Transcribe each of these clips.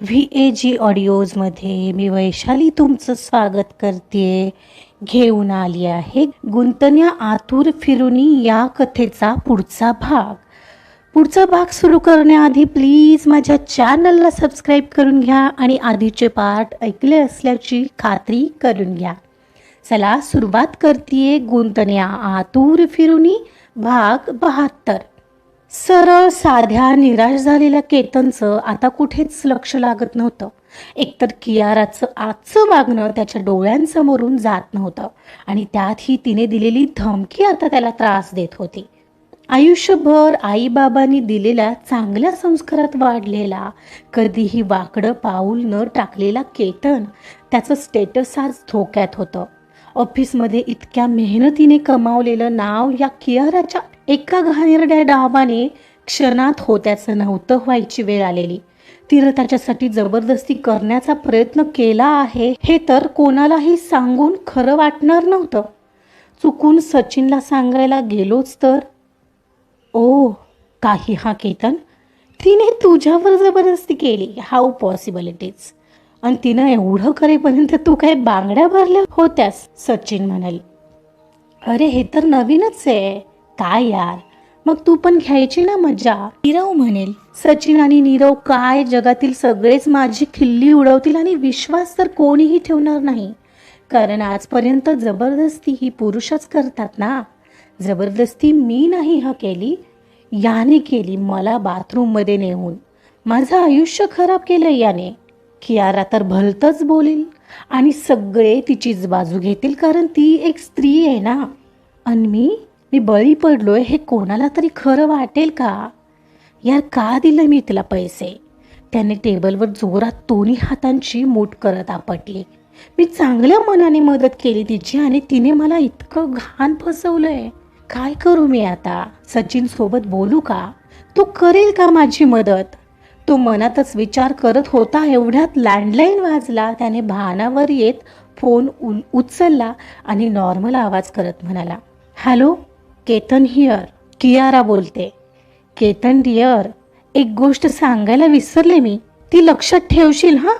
V A जी ऑडिओजमध्ये मी वैशाली तुमचं स्वागत करते. घेऊन आली आहे गुंतण्या आतुर फिरुनी या कथेचा पुढचा भाग. पुढचा भाग सुरू करण्याआधी प्लीज माझ्या चॅनलला सबस्क्राईब करून घ्या आणि आधीचे पार्ट ऐकले असल्याची खात्री करून घ्या. चला सुरुवात करते गुंतण्या आतुर फिरुनी भाग बहात्तर. सरळ साध्या निराश झालेल्या केतनचं आता कुठेच लक्ष लागत नव्हतं. एकतर कियाराचं आजचं वागणं त्याच्या डोळ्यांसमोरून जात नव्हतं आणि त्यातही तिने दिलेली धमकी आता त्याला त्रास देत होती. आयुष्यभर आईबाबांनी दिलेल्या चांगल्या संस्कारात वाढलेला कधीही वाकडं पाऊल न टाकलेला केतन त्याचं स्टेटस आज धोक्यात होतं. ऑफिसमध्ये इतक्या मेहनतीने कमावलेलं नाव या कियाराच्या एका घाणेरड्या डावाने क्षणात होत्याचं नव्हतं व्हायची वेळ आलेली. तिनं त्याच्यासाठी जबरदस्ती करण्याचा प्रयत्न केला आहे हे तर कोणालाही सांगून खरं वाटणार नव्हतं. चुकून सचिनला सांगायला गेलोच तर. ओ काही हा केतन तिने तुझ्यावर जबरदस्ती केली. हाऊ पॉसिबल इट इज आणि तिनं एवढं करेपर्यंत तू काय बांगड्या भरल्या होत्यास? सचिन म्हणाली. अरे हे तर नवीनच आहे. काय यार? मग तू पण घ्यायची ना मजा. नीरव म्हणेल सचिन आणि नीरव काय जगातील सगळेच माझी खिल्ली उडवतील आणि विश्वास तर कोणीही ठेवणार नाही. कारण आजपर्यंत जबरदस्ती ही पुरुषच करतात ना. जबरदस्ती मी नाही हा केली याने केली मला बाथरूममध्ये नेऊन. माझं आयुष्य खराब केलं याने. कियारा तर भलतंच बोलेल आणि सगळे तिचीच बाजू घेतील कारण ती एक स्त्री आहे ना. आणि मी? मी बळी पडलोय हे कोणाला तरी खरं वाटेल का? यार का दिलं मी तिला पैसे? त्याने टेबलवर जोरात दोन्ही हातांची मूठ करत आपटली. मी चांगल्या मनाने मदत केली तिची आणि तिने मला इतकं घाण फसवलंय. काय करू मी आता? सचिन सोबत बोलू का? तो करेल का माझी मदत? तो मनातच विचार करत होता एवढ्यात लँडलाईन वाजला त्याने भानावर येत फोन उ उचलला आणि नॉर्मल आवाज करत म्हणाला हॅलो केतन हिअर कियारा बोलते. केतन डिअर एक गोष्ट सांगायला विसरले मी. ती लक्षात ठेवशील हां?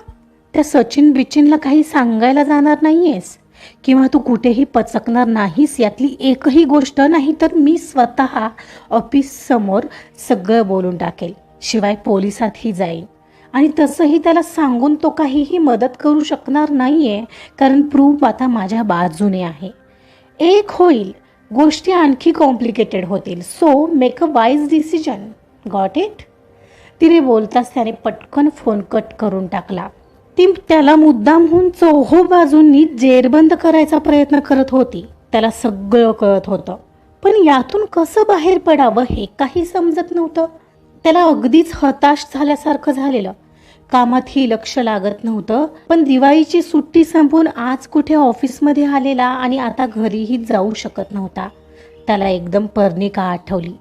त्या सचिन बिचिनला काही सांगायला जाणार नाहीयेस. किंवा तू कुठेही पचकणार नाहीस यातली एकही गोष्ट नाही तर मी स्वतः ऑफिससमोर सगळं बोलून टाकेल. शिवाय पोलिसातही जाईल आणि तसंही त्याला सांगून तो काहीही मदत करू शकणार नाही आहे कारण प्रूफ आता माझ्या बाजूने आहे. एक होईल गोष्टी आणखी कॉम्प्लिकेटेड होतील. So make a wise decision got it तिने बोलताच त्याने पटकन फोन कट करून टाकला. ती त्याला मुद्दामहून चौहो बाजूंनी जेरबंद करायचा प्रयत्न करत होती. त्याला सगळं कळत होतं. पण यातून कसं बाहेर पडावं हे काही समजत नव्हतं. त्याला अगदीच हताश झाल्यासारखं झालेलं. कामातही लक्ष लागत नव्हतं. पण दिवाळीची सुट्टी संपून आज कुठे ऑफिसमध्ये आलेला आणि आता घरीही जाऊ शकत नव्हता. त्याला एकदम पर्णिका आठवली.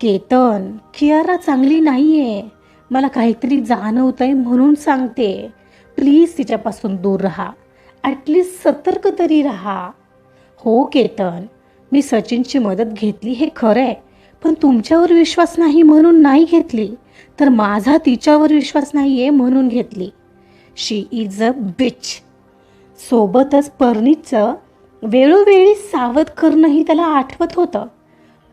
केतन कियारा चांगली नाहीये. मला काहीतरी जाणवतंय म्हणून सांगते. प्लीज तिच्यापासून दूर राहा. ॲटलिस्ट सतर्क तरी राहा. हो केतन. मी सचिनची मदत घेतली हे खरं आहे पण तुमच्यावर विश्वास नाही म्हणून नाही घेतली तर माझा तिच्यावर विश्वास नाही आहे म्हणून घेतली. शी इज अ बिच सोबतच पर्नीचं वेळोवेळी सावध करणंही त्याला आठवत होतं.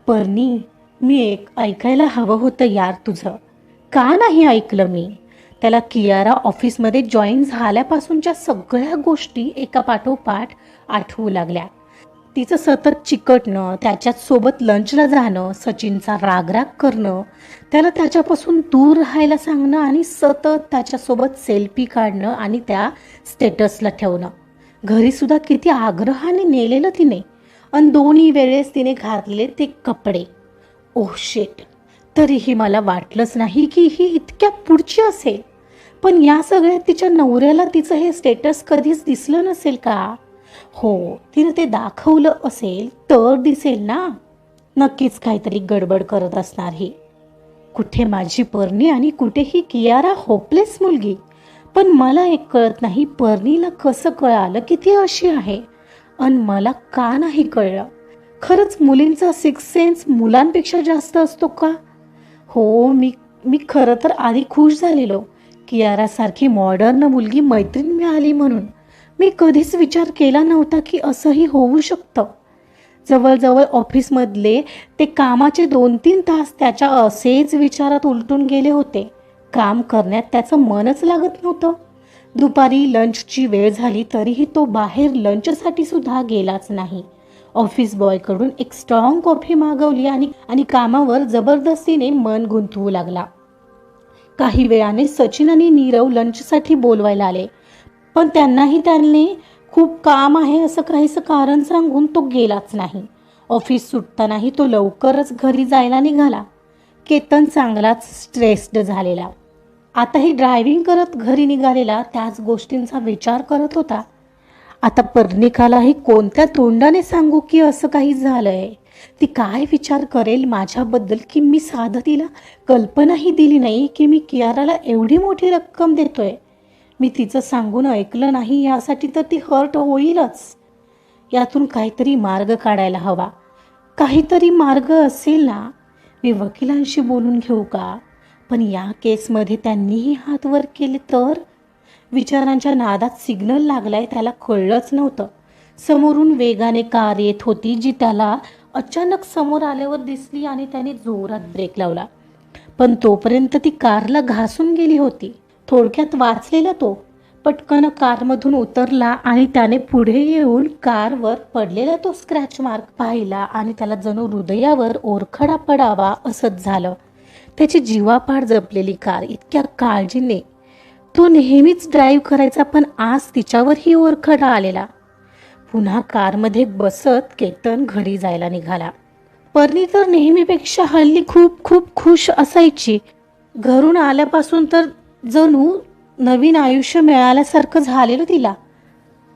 पर्णी मी एक ऐकायला हवं होतं यार तुझं. का नाही ऐकलं मी? त्याला कियारा ऑफिसमध्ये जॉईन झाल्यापासूनच्या सगळ्या गोष्टी एका पाठोपाठ आठवू लागल्या. तिचं सतत चिकटणं त्याच्यात सोबत लंचला जाणं सचिनचा रागराग करणं त्याला त्याच्यापासून दूर राहायला सांगणं आणि सतत त्याच्यासोबत सेल्फी काढणं आणि त्या स्टेटसला ठेवणं. घरीसुद्धा किती आग्रहाने नेलेलं तिने. आणि दोन्ही वेळेस तिने घातले ते कपडे. Oh ओह शेट तरीही मला वाटलंच नाही की ही इतक्या पुढची असेल. पण या सगळ्यात तिच्या नवऱ्याला तिचं हे स्टेटस कधीच दिसलं नसेल का? हो तिनं ते दाखवलं असेल तर दिसेल ना. नक्कीच काहीतरी गडबड करत असणार ही. कुठे माझी पर्णी आणि कुठेही कियारा होपलेस मुलगी. पण मला एक कळत नाही पर्णीला कसं कळालं की ती अशी आहे. आणि मला का नाही कळलं? खरंच मुलींचा सिक्स सेन्स मुलांपेक्षा जास्त असतो का? हो मी मी खरं तर आधी खुश झालेलो. कियारासारखी मॉडर्न मुलगी मैत्रीण मिळाली म्हणून. मी कधीच विचार केला नव्हता की असंही होऊ शकतं. जवळजवळ ऑफिसमधले ते कामाचे दोन तीन तास त्याच्या असेच विचारात उलटून गेले होते. काम करण्यात त्याचं मनच लागत नव्हतं. दुपारी लंचची वेळ झाली तरीही तो बाहेर लंचसाठी सुद्धा गेलाच नाही. ऑफिस बॉयकडून एक स्ट्रॉंग कॉफी मागवली आणि आणि कामावर जबरदस्तीने मन गुंतवू लागला. काही वेळाने सचिन आणि नीरव लंचसाठी बोलवायला आले. पण त्यांनाही त्यांनी खूप काम आहे असं काहीसं कारण सांगून तो गेलाच नाही. ऑफिस सुटतानाही तो लवकरच घरी जायला निघाला. केतन चांगलाच स्ट्रेस्ड झालेला. आताही ड्रायव्हिंग करत घरी निघालेला त्याच गोष्टींचा विचार करत होता. आता पर्णिकालाही कोणत्या तोंडाने सांगू की असं काही झालंय? ती काय विचार करेल माझ्याबद्दल की मी साधं तिला कल्पनाही दिली नाही की मी कियाराला एवढी मोठी रक्कम देतोय? मी तिचं सांगून ऐकलं नाही यासाठी तर ती हर्ट होईलच. यातून काहीतरी मार्ग काढायला हवा. काहीतरी मार्ग असेल ना? मी वकिलांशी बोलून घेऊ का? पण या केसमध्ये त्यांनीही हात वर केले तर? विचारांच्या नादात सिग्नल लागलाय त्याला कळलंच नव्हतं. समोरून वेगाने कार येत होती जी त्याला अचानक समोर आल्यावर दिसली आणि त्याने जोरात ब्रेक लावला. पण तोपर्यंत ती कारला घासून गेली होती. थोडक्यात वाचलेला तो. पटकन कारमधून उतरला आणि त्याने पुढे येऊन कारवर पडलेला तो स्क्रॅच मार्क पाहिला आणि त्याला जणू हृदयावर ओरखडा पडावा असंच झालं. त्याची जीवापाड जपलेली कार इतक्या काळजीने. तो नेहमीच ड्राईव्ह करायचा पण आज तिच्यावरही ओरखडा आलेला. पुन्हा कारमध्ये बसत केतन घरी जायला निघाला. परनी तर नेहमीपेक्षा हल्ली खूप खूप खुश असायची. घरून आल्यापासून तर जणू नवीन आयुष्य मिळाल्यासारखं झालेलं तिला.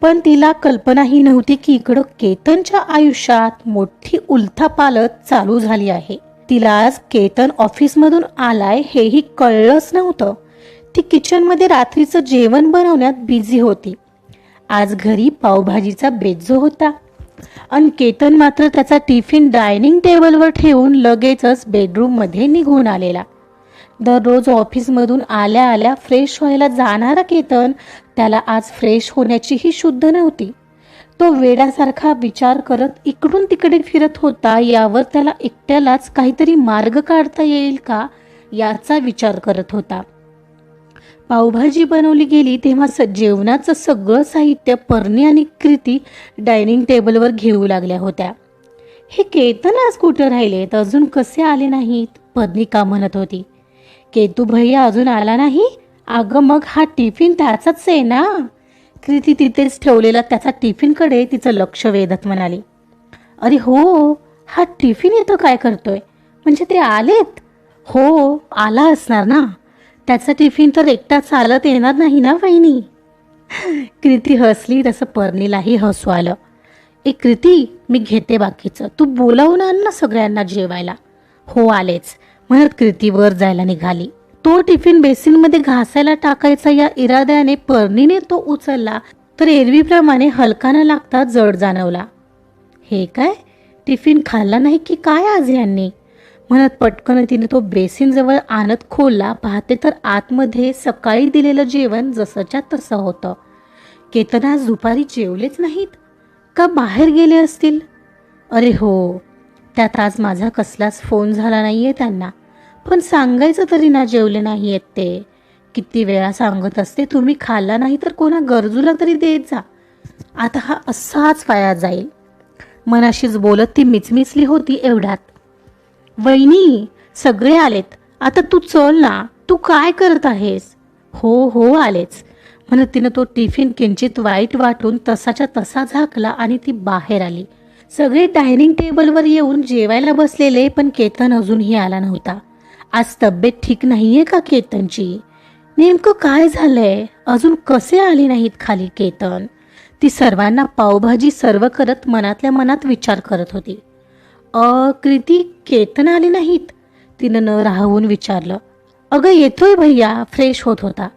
पण तिला कल्पनाही नव्हती की इकडं केतनच्या आयुष्यात मोठी उलथापालत चालू झाली आहे. तिला आज केतन ऑफिसमधून आलाय हेही कळलंच नव्हतं. ती किचनमध्ये रात्रीचं जेवण बनवण्यात बिझी होती. आज घरी पावभाजीचा बेज्जो होता. आणि केतन मात्र त्याचा टिफिन डायनिंग टेबलवर ठेवून लगेचच बेडरूममध्ये निघून आलेला. दररोज ऑफिसमधून आल्या आल्या फ्रेश व्हायला जाणारा केतन त्याला आज फ्रेश होण्याचीही शुद्ध नव्हती. तो वेड्यासारखा विचार करत इकडून तिकडे फिरत होता यावर त्याला एकट्यालाच काहीतरी मार्ग काढता येईल का याचा विचार करत होता. पावभाजी बनवली गेली तेव्हा स जेवणाचं सगळं साहित्य पर्णी आणि कृती डायनिंग टेबलवर घेऊ लागल्या होत्या. हे केतन आज कुठं राहिलेत? अजून कसे आले नाहीत? पद्निका म्हणत होती. केतू भैया अजून आला नाही? अगं मग हा टिफिन त्याचाच आहे ना? कृती तिथेच ठेवलेला त्याचा टिफिनकडे तिचं लक्ष वेधत म्हणाली. अरे हो हा टिफिन इथं काय करतोय? म्हणजे ते आलेत? हो आला असणार ना? त्याचा टिफिन तर एकटा चालत येणार नाही ना वहिनी? कृती हसली तसं पर्णीलाही हसू आलं. ए कृती मी घेते बाकीचं. तू बोलावून आण ना सगळ्यांना जेवायला. हो आलेच. म्हणत कृती वर जायला निघाली. तो टिफिन बेसिनमध्ये घासायला टाकायचा या इराद्याने पर्णीने तो उचलला तर एरवीप्रमाणे हलका न लागता जड जाणवला. हे काय? टिफिन खाल्ला नाही की काय आज यांनी? म्हणत पटकन तिने तो बेसिनजवळ आणत खोलला पाहते तर आतमध्ये सकाळी दिलेलं जेवण जसंच्या तसं होतं. केतन आज दुपारी जेवलेच नाहीत? का बाहेर गेले असतील? अरे हो त्यात आज माझा कसलाच फोन झाला नाही आहे त्यांना. पण सांगायचं तरी ना जेवले नाही आहेत ते. किती वेळा सांगत असते तुम्ही खाल्ला नाही तर कोणा गरजूला तरी देत जा. आता हा असाच वाया जाईल. मनाशीच बोलत ती मिचमिचली होती एवढ्यात. वहिनी सगळे आलेत. आता तू चल ना. तू काय करत आहेस? हो हो आलेच. म्हणत तिनं तो टिफिन किंचित वाईट वाटून तसाच्या तसा झाकला आणि ती बाहेर आली. सगळे डायनिंग टेबलवर येऊन जेवायला बसलेले पण केतन अजूनही आला नव्हता. आज तब्येत ठीक नाहीये का केतनची? नेमकं काय झालंय? अजून कसे आले नाहीत खाली केतन? ती सर्वांना पावभाजी सर्व करत मनातल्या मनात विचार करत होती. अ कृती केतन आले नाहीत? तिनं न राहून विचारलं. अगं येतोय भैया फ्रेश होत होता.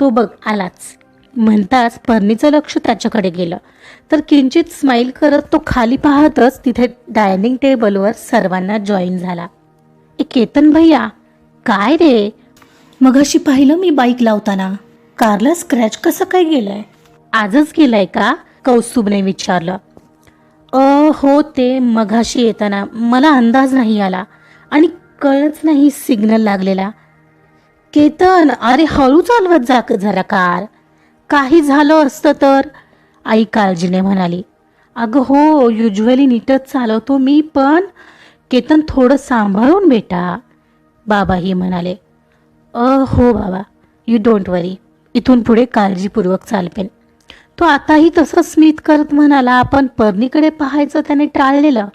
तो बघ आलाच. म्हणताच पर्णीचं लक्ष त्याच्याकडे गेलं. तर किंचित स्माईल करत तो खाली पाहतच तिथे डायनिंग टेबलवर सर्वांना जॉईन झाला. ए केतन भैया काय रे? मगाशी पाहिलं मी बाईक लावताना. कारला स्क्रॅच कसं काय गेलंय? आजच गेलाय का? कौस्तुभने विचारलं. अ हो ते मघाशी येताना मला अंदाज नाही आला आणि कळच नाही सिग्नल लागलेला. केतन अरे हळू चालवत जा जरा कार. काही झालं असतं तर? आई काळजीने म्हणाली अगं हो युजली नीटच चालवतो मी पण केतन थोडं सांभाळून बेटा. बाबाही म्हणाले अ हो बाबा यू डोंट वरी इथून पुढे काळजीपूर्वक चालपेन. तो आताही तसं स्मित करत म्हणाला आपण पर्णीकडे पाहायचं त्याने टाळलेलं.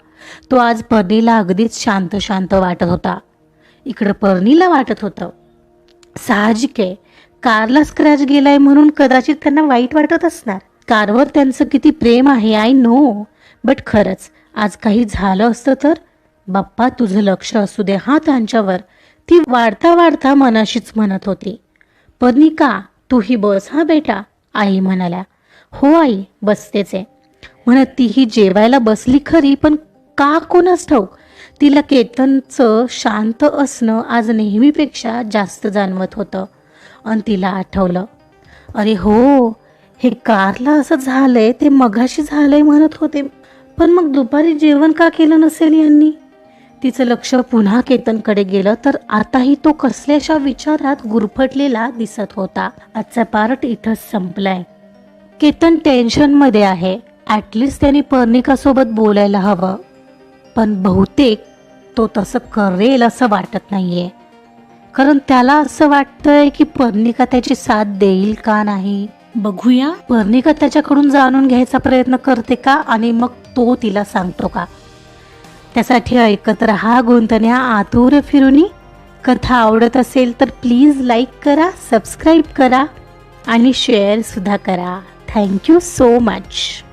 तो आज पर्णीला अगदीच शांत शांत वाटत होता. इकडं पर्णीला वाटत होतं. साहजिक आहे कारला स्क्रॅच गेलाय म्हणून कदाचित त्यांना वाईट वाटत असणार. कारवर त्यांचं किती प्रेम आहे आय नो बट खरंच आज काही झालं असतं तर? बाप्पा तुझं लक्ष असू दे हा त्यांच्यावर. ती वाढता वाढता मनाशीच म्हणत होती. पर्निका तूही बस हा बेटा आई म्हणाल्या. हो आई बसतेच. आहे म्हणत तीही जेवायला बसली खरी पण का कोणास ठाऊक? तिला केतनचं शांत असणं आज नेहमीपेक्षा जास्त जाणवत होतं. आणि तिला आठवलं अरे हो हे कारला असं झालंय ते मघाशी झालंय म्हणत होते. पण मग दुपारी जेवण का केलं नसेल यांनी? तिचं लक्ष पुन्हा केतनकडे गेलं तर आताही तो कसल्याशा विचारात गुरफटलेला दिसत होता. आजचा पार्ट इथंच संपलाय. केतन टेन्शनमध्ये आहे. ॲटलिस्ट त्याने पर्णिकासोबत बोलायला हवं. पण बहुतेक तो तसं करेल असं वाटत नाहीये. कारण त्याला असं वाटतंय की पर्णिका त्याची साथ देईल का नाही? बघूया. पर्णिका त्याच्याकडून जाणून घ्यायचा प्रयत्न करते का? आणि मग तो तिला सांगतो का? त्यासाठी ऐकत रहा गुंतण्या आतुर फिरुनी. कथा आवडत असेल तर प्लीज लाईक करा सबस्क्राईब करा आणि शेअरसुद्धा करा. Thank you so much.